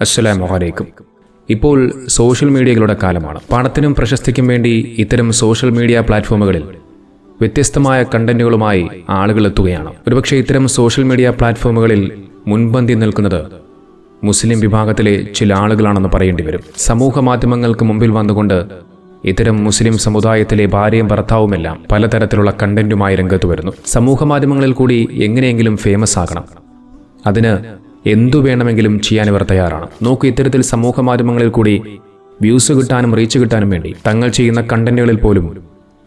അസ്സലാമു അലൈക്കും. ഇപ്പോൾ സോഷ്യൽ മീഡിയകളുടെ കാലമാണ്. പണത്തിനും പ്രശസ്തിക്കും വേണ്ടി ഇത്തരം സോഷ്യൽ മീഡിയ പ്ലാറ്റ്ഫോമുകളിൽ വ്യത്യസ്തമായ കണ്ടന്റുകളുമായി ആളുകൾ എത്തുകയാണ്. ഒരുപക്ഷെ ഇത്തരം സോഷ്യൽ മീഡിയ പ്ലാറ്റ്ഫോമുകളിൽ മുൻപന്തി നിൽക്കുന്നത് മുസ്ലിം വിഭാഗത്തിലെ ചില ആളുകളാണെന്ന് പറയേണ്ടി വരും. സമൂഹ മാധ്യമങ്ങൾക്ക് മുമ്പിൽ വന്നുകൊണ്ട് ഇത്തരം മുസ്ലിം സമുദായത്തിലെ ഭാര്യയും ഭർത്താവുമെല്ലാം പലതരത്തിലുള്ള കണ്ടന്റുമായി രംഗത്ത് വരുന്നു. സമൂഹ മാധ്യമങ്ങളിൽ കൂടി എങ്ങനെയെങ്കിലും ഫേമസ് ആകണം. അതിന് എന്തു വേണമെങ്കിലും ചെയ്യാൻ ഇവർ തയ്യാറാണ്. നോക്കൂ ഇത്തരത്തിൽ സമൂഹ മാധ്യമങ്ങളിൽ കൂടി വ്യൂസ് കിട്ടാനും റീച്ച് കിട്ടാനും വേണ്ടി തങ്ങൾ ചെയ്യുന്ന കണ്ടന്റുകളിൽ പോലും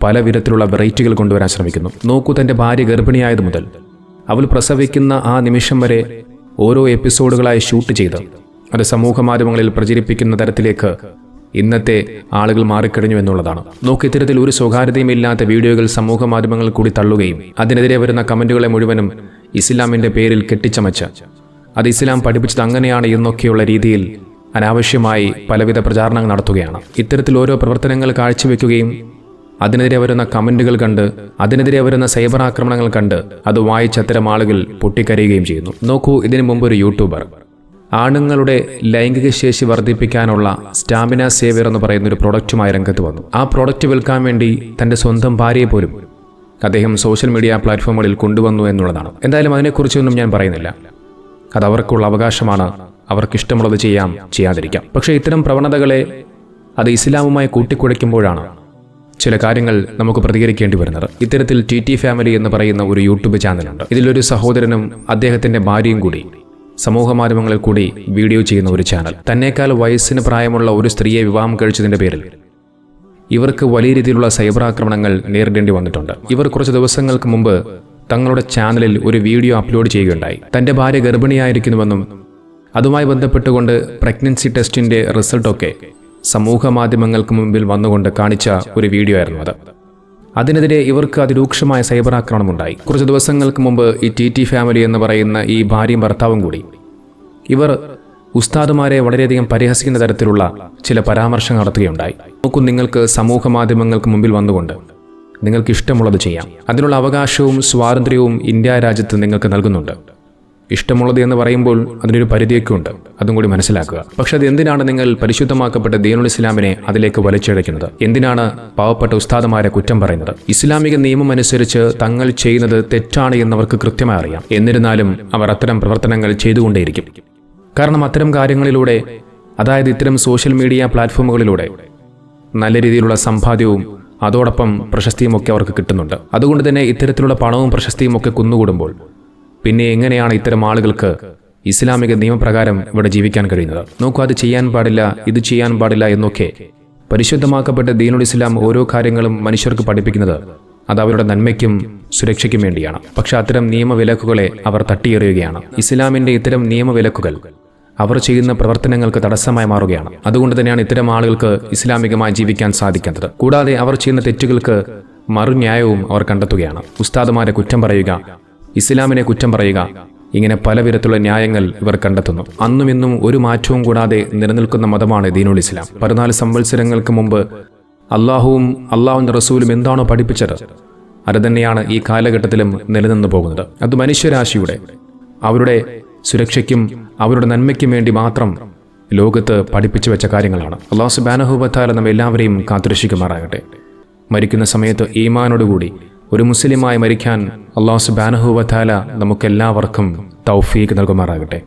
പല വിധത്തിലുള്ള വെറൈറ്റികൾ കൊണ്ടുവരാൻ ശ്രമിക്കുന്നു. നോക്കൂ തന്റെ ഭാര്യ ഗർഭിണിയായത് മുതൽ അവൾ പ്രസവിക്കുന്ന ആ നിമിഷം വരെ ഓരോ എപ്പിസോഡുകളായി ഷൂട്ട് ചെയ്ത് അത് സമൂഹ മാധ്യമങ്ങളിൽ പ്രചരിപ്പിക്കുന്ന തരത്തിലേക്ക് ഇന്നത്തെ ആളുകൾ മാറിക്കഴിഞ്ഞു എന്നുള്ളതാണ്. നോക്ക് ഇത്തരത്തിൽ ഒരു സ്വകാര്യതയും ഇല്ലാത്ത വീഡിയോകൾ സമൂഹ മാധ്യമങ്ങളിൽ കൂടി തള്ളുകയും അതിനെതിരെ വരുന്ന കമന്റുകളെ മുഴുവനും ഇസ്ലാമിന്റെ പേരിൽ കെട്ടിച്ചമച്ച് അത് ഇസ്ലാം പഠിപ്പിച്ചത് അങ്ങനെയാണ് എന്നൊക്കെയുള്ള രീതിയിൽ അനാവശ്യമായി പലവിധ പ്രചാരണങ്ങൾ നടത്തുകയാണ്. ഇത്തരത്തിൽ ഓരോ പ്രവർത്തനങ്ങൾ കാഴ്ചവെക്കുകയും അതിനെതിരെ വരുന്ന കമന്റുകൾ കണ്ട് അതിനെതിരെ വരുന്ന സൈബർ ആക്രമണങ്ങൾ കണ്ട് അത് വായിച്ച അത്തരം ആളുകൾ പൊട്ടിക്കരയുകയും ചെയ്യുന്നു. നോക്കൂ ഇതിനു മുമ്പ് ഒരു യൂട്യൂബർ ആണുങ്ങളുടെ ലൈംഗിക ശേഷി വർദ്ധിപ്പിക്കാനുള്ള സ്റ്റാമിന സേവിയർ എന്ന് പറയുന്ന ഒരു പ്രൊഡക്റ്റുമായി രംഗത്ത് വന്നു. ആ പ്രൊഡക്റ്റ് വിൽക്കാൻ വേണ്ടി തന്റെ സ്വന്തം ഭാര്യയെ പോലും അദ്ദേഹം സോഷ്യൽ മീഡിയ പ്ലാറ്റ്ഫോമുകളിൽ കൊണ്ടുവന്നു എന്നുള്ളതാണ്. എന്തായാലും അതിനെക്കുറിച്ചൊന്നും ഞാൻ പറയുന്നില്ല. അവർക്കുള്ള അവകാശമാണ്. അവർക്കിഷ്ടമുള്ളത് ചെയ്യാം ചെയ്യാതിരിക്കാം. പക്ഷേ ഇത്തരം പ്രവണതകളെ അത് ഇസ്ലാമുമായി കൂട്ടിക്കുഴയ്ക്കുമ്പോഴാണ് ചില കാര്യങ്ങൾ നമുക്ക് പ്രതികരിക്കേണ്ടി വരുന്നത്. ഇത്തരത്തിൽ ടി ടി ഫാമിലി എന്ന് പറയുന്ന ഒരു യൂട്യൂബ് ചാനലുണ്ട്. ഇതിലൊരു സഹോദരനും അദ്ദേഹത്തിന്റെ ഭാര്യയും കൂടി സമൂഹ മാധ്യമങ്ങളിൽ കൂടി വീഡിയോ ചെയ്യുന്ന ഒരു ചാനൽ. തന്നേക്കാൾ വയസ്സിന് പ്രായമുള്ള ഒരു സ്ത്രീയെ വിവാഹം കഴിച്ചതിന്റെ പേരിൽ ഇവർക്ക് വലിയ രീതിയിലുള്ള സൈബർ ആക്രമണങ്ങൾ നേരിടേണ്ടി വന്നിട്ടുണ്ട്. ഇവർ കുറച്ച് ദിവസങ്ങൾക്ക് മുമ്പ് തങ്ങളുടെ ചാനലിൽ ഒരു വീഡിയോ അപ്ലോഡ് ചെയ്യുകയുണ്ടായി. തന്റെ ഭാര്യ ഗർഭിണിയായിരിക്കുന്നുവെന്നും അതുമായി ബന്ധപ്പെട്ടുകൊണ്ട് പ്രഗ്നൻസി ടെസ്റ്റിന്റെ റിസൾട്ടൊക്കെ സമൂഹ മാധ്യമങ്ങൾക്ക് മുമ്പിൽ വന്നുകൊണ്ട് കാണിച്ച ഒരു വീഡിയോ ആയിരുന്നു അത്. അതിനെതിരെ ഇവർക്ക് അതിരൂക്ഷമായ സൈബർ ആക്രമണം ഉണ്ടായി കുറച്ച് ദിവസങ്ങൾക്ക് മുമ്പ് ഈ ടി ടി ഫാമിലി എന്ന് പറയുന്ന ഈ ഭാര്യയും ഭർത്താവും കൂടി ഇവർ ഉസ്താദുമാരെ വളരെയധികം പരിഹസിക്കുന്ന തരത്തിലുള്ള ചില പരാമർശങ്ങൾ നടത്തുകയുണ്ടായി. നോക്കൂ നിങ്ങൾക്ക് സമൂഹ മാധ്യമങ്ങൾക്ക് മുമ്പിൽ വന്നുകൊണ്ട് നിങ്ങൾക്ക് ഇഷ്ടമുള്ളത് ചെയ്യാം. അതിനുള്ള അവകാശവും സ്വാതന്ത്ര്യവും ഇന്ത്യ രാജ്യത്ത് നിങ്ങൾക്ക് നൽകുന്നുണ്ട്. ഇഷ്ടമുള്ളത് എന്ന് പറയുമ്പോൾ അതിനൊരു പരിധിയൊക്കെ ഉണ്ട് അതും കൂടി മനസ്സിലാക്കുക. പക്ഷെ അത് എന്തിനാണ് നിങ്ങൾ പരിശുദ്ധമാക്കപ്പെട്ട ദീനുൽ ഇസ്ലാമിനെ അതിലേക്ക് വലിച്ചഴയ്ക്കുന്നത്? എന്തിനാണ് പാവപ്പെട്ട ഉസ്താദുമാരെ കുറ്റം പറയുന്നത്? ഇസ്ലാമിക നിയമം അനുസരിച്ച് തങ്ങൾ ചെയ്യുന്നത് തെറ്റാണ് എന്നവർക്ക് കൃത്യമായി അറിയാം. എന്നിരുന്നാലും അവർ അത്തരം പ്രവർത്തനങ്ങൾ ചെയ്തുകൊണ്ടേയിരിക്കും. കാരണം അത്തരം കാര്യങ്ങളിലൂടെ അതായത് ഇത്തരം സോഷ്യൽ മീഡിയ പ്ലാറ്റ്ഫോമുകളിലൂടെ നല്ല രീതിയിലുള്ള സമ്പാദ്യവും അതോടൊപ്പം പ്രശസ്തിയും ഒക്കെ അവർക്ക് കിട്ടുന്നുണ്ട്. അതുകൊണ്ട് തന്നെ ഇത്തരത്തിലുള്ള പണവും പ്രശസ്തിയും ഒക്കെ കുന്നുകൂടുമ്പോൾ പിന്നെ എങ്ങനെയാണ് ഇത്തരം ആളുകൾക്ക് ഇസ്ലാമിക നിയമപ്രകാരം ഇവിടെ ജീവിക്കാൻ കഴിയുന്നത്? നോക്കൂ അത് ചെയ്യാൻ പാടില്ല ഇത് ചെയ്യാൻ പാടില്ല എന്നൊക്കെ പരിശുദ്ധമാക്കപ്പെട്ട ദീനുൽ ഇസ്ലാം ഓരോ കാര്യങ്ങളും മനുഷ്യർക്ക് പഠിപ്പിക്കുന്നത് അത് അവരുടെ നന്മയ്ക്കും സുരക്ഷയ്ക്കും വേണ്ടിയാണ്. പക്ഷെ അത്തരം നിയമവിലക്കുകളെ അവർ തട്ടിയെറിയുകയാണ്. ഇസ്ലാമിന്റെ ഇത്തരം നിയമവിലക്കുകൾ അവർ ചെയ്യുന്ന പ്രവർത്തനങ്ങൾക്ക് തടസ്സമായി മാറുകയാണ്. അതുകൊണ്ട് തന്നെയാണ് ഇത്തരം ആളുകൾക്ക് ഇസ്ലാമികമായി ജീവിക്കാൻ സാധിക്കുന്നത് കൂടാതെ അവർ ചെയ്യുന്ന തെറ്റുകൾക്ക് മറുന്യായവും അവർ കണ്ടെത്തുകയാണ്. ഉസ്താദുമാരെ കുറ്റം പറയുക ഇസ്ലാമിനെ കുറ്റം പറയുക ഇങ്ങനെ പല വിധത്തിലുള്ള ന്യായങ്ങൾ ഇവർ കണ്ടെത്തുന്നു. അന്നും ഇന്നും ഒരു മാറ്റവും കൂടാതെ നിലനിൽക്കുന്ന മതമാണ് ദീനുൽ ഇസ്ലാം. പതിനാല് സംവത്സരങ്ങൾക്ക് മുമ്പ് അള്ളാഹുവും അള്ളാഹുവിന്റെ റസൂലും എന്താണോ പഠിപ്പിച്ചത് അത് തന്നെയാണ് ഈ കാലഘട്ടത്തിലും നിലനിന്നു പോകുന്നത്. അത് മനുഷ്യരാശിയുടെ അവരുടെ സുരക്ഷയ്ക്കും അവരുടെ നന്മയ്ക്കും വേണ്ടി മാത്രം ലോകത്ത് പഠിപ്പിച്ചു വെച്ച കാര്യങ്ങളാണ്. അള്ളാഹു സുബാനഹുബത്താല നമ്മൾ എല്ലാവരെയും കാത്തുരക്ഷിക്കുമാറാകട്ടെ. മരിക്കുന്ന സമയത്ത് ഈമാനോടുകൂടി ഒരു മുസ്ലിമായി മരിക്കാൻ അള്ളാഹു സുബാനഹുബത്താല നമുക്കെല്ലാവർക്കും തൗഫീക്ക് നൽകുമാറാകട്ടെ.